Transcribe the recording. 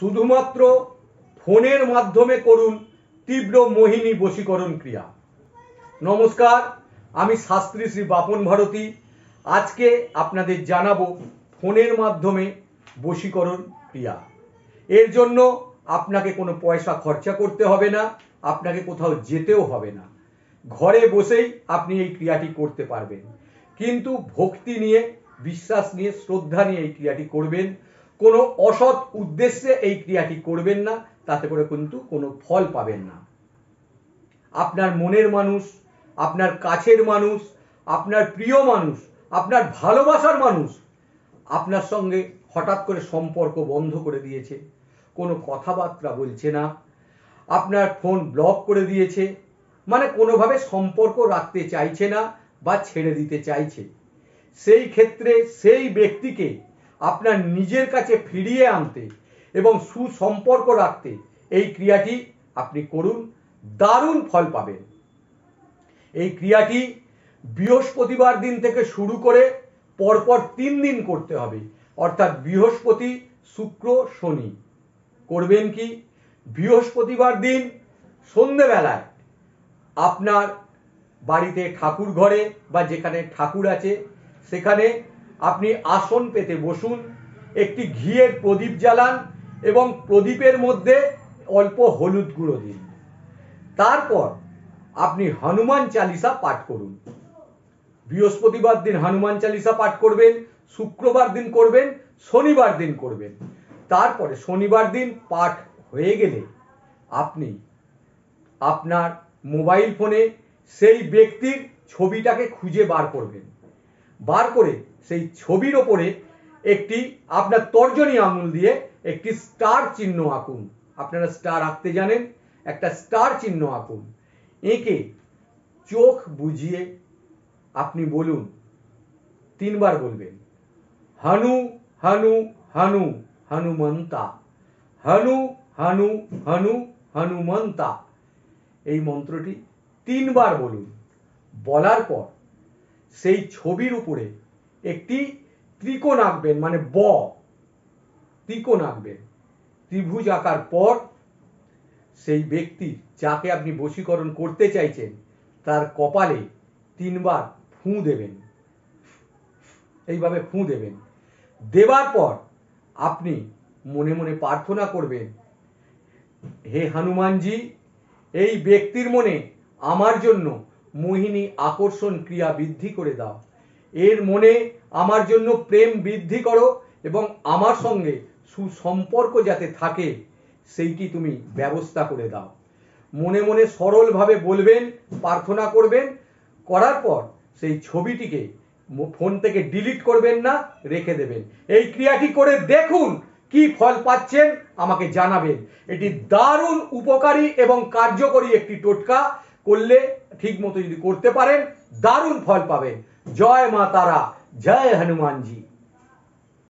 শুধুমাত্র ফোনের মাধ্যমে করুন তীব্র মোহিনী বশীকরণ ক্রিয়া। নমস্কার, আমি শাস্ত্রী শ্রী বাপন ভারতী। আজকে আপনাদের জানাব ফোনের মাধ্যমে বশীকরণ ক্রিয়া। এর জন্য আপনাকে কোনো পয়সা খরচা করতে হবে না, আপনাকে কোথাও যেতেও হবে না। ঘরে বসেই আপনি এই ক্রিয়াটি করতে পারবেন। কিন্তু ভক্তি নিয়ে, বিশ্বাস নিয়ে, শ্রদ্ধা নিয়ে এই ক্রিয়াটি করবেন। কোনো অসৎ উদ্দেশ্যে এই ক্রিয়াটি করবেন না, তাতে করে কিন্তু কোনো ফল পাবেন না। আপনার মনের মানুষ, আপনার কাছের মানুষ, আপনার প্রিয় মানুষ, আপনার ভালোবাসার মানুষ আপনার সঙ্গে হঠাৎ করে সম্পর্ক বন্ধ করে দিয়েছে, কোনো কথাবার্তা বলছে না, আপনার ফোন ব্লক করে দিয়েছে মানে কোনোভাবে সম্পর্ক রাখতে চাইছে না বা ছেড়ে দিতে চাইছে। সেই ক্ষেত্রে সেই ব্যক্তিকে আপনার নিজের কাছে ফিরিয়ে আনতে এবং সুসম্পর্ক রাখতে এই ক্রিয়াটি আপনি করুন, দারুণ ফল পাবেন। এই ক্রিয়াটি বৃহস্পতিবার দিন থেকে শুরু করে পরপর তিন দিন করতে হবে, অর্থাৎ বৃহস্পতি, শুক্র, শনি। করবেন কি? বৃহস্পতিবার দিন সন্ধেবেলায় আপনার বাড়িতে ঠাকুর ঘরে বা যেখানে ঠাকুর আছে, সেখানে আপনি আসন পেতে বসুন, একটি ঘিয়ের প্রদীপ জ্বালান এবং প্রদীপের মধ্যে অল্প হলুদ গুঁড়ো দিন। তারপর আপনি হনুমান চালিসা পাঠ করুন। বৃহস্পতিবার দিন হনুমান চালিসা পাঠ করবেন, শুক্রবার দিন করবেন, শনিবার দিন করবেন। তারপরে শনিবার দিন পাঠ হয়ে গেলে আপনি আপনার মোবাইল ফোনে সেই ব্যক্তির ছবিটাকে খুঁজে বার করবেন। বার করে সেই ছবির ওপরে একটি আপনার তর্জনী আঙুল দিয়ে একটি স্টার চিহ্ন আঁকুন। আপনারা স্টার আঁকতে জানেন, একটা স্টার চিহ্ন আঁকুন। এঁকে চোখ বুঝিয়ে আপনি বলুন, তিনবার বলবেন, হানু হানু হানু, হনুমন্তা, হানু হানু হানু, হনুমন্তা। এই মন্ত্রটি তিনবার বলুন। বলার পর সেই ছবির উপরে একটি ত্রিকোণ আঁকবেন মানে ব। ত্রিকোণ আঁকবেন। ত্রিভুজ আঁকার পর সেই ব্যক্তি যাকে আপনি বশীকরণ করতে চাইছেন, তার কপালে তিনবার ফুঁ দেবেন। এইভাবে ফুঁ দেবেন। দেবার পর আপনি মনে মনে প্রার্থনা করবেন, হে হনুমানজি, এই ব্যক্তির মনে আমার জন্য মোহিনী আকর্ষণ ক্রিয়া বৃদ্ধি করে দাও। এর মনে আমার জন্য প্রেম বৃদ্ধি করো এবং আমার সঙ্গে সুসম্পর্ক যাতে থাকে, সেইটি তুমি ব্যবস্থা করে দাও। মনে মনে সরলভাবে বলবেন, প্রার্থনা করবেন, করার পর সেই ছবিটিকে ফোন থেকে ডিলিট করবেন না, রেখে দেবেন। এই ক্রিয়াটি করে দেখুন কি ফল পাচ্ছেন, আমাকে জানাবেন। এটি দারুণ উপকারী এবং কার্যকরী একটি টোটকা। করলে ঠিক মতো যদি করতে পারেন দারুণ ফল পাবেন। জয় মা তারা জয় হনুমানজি।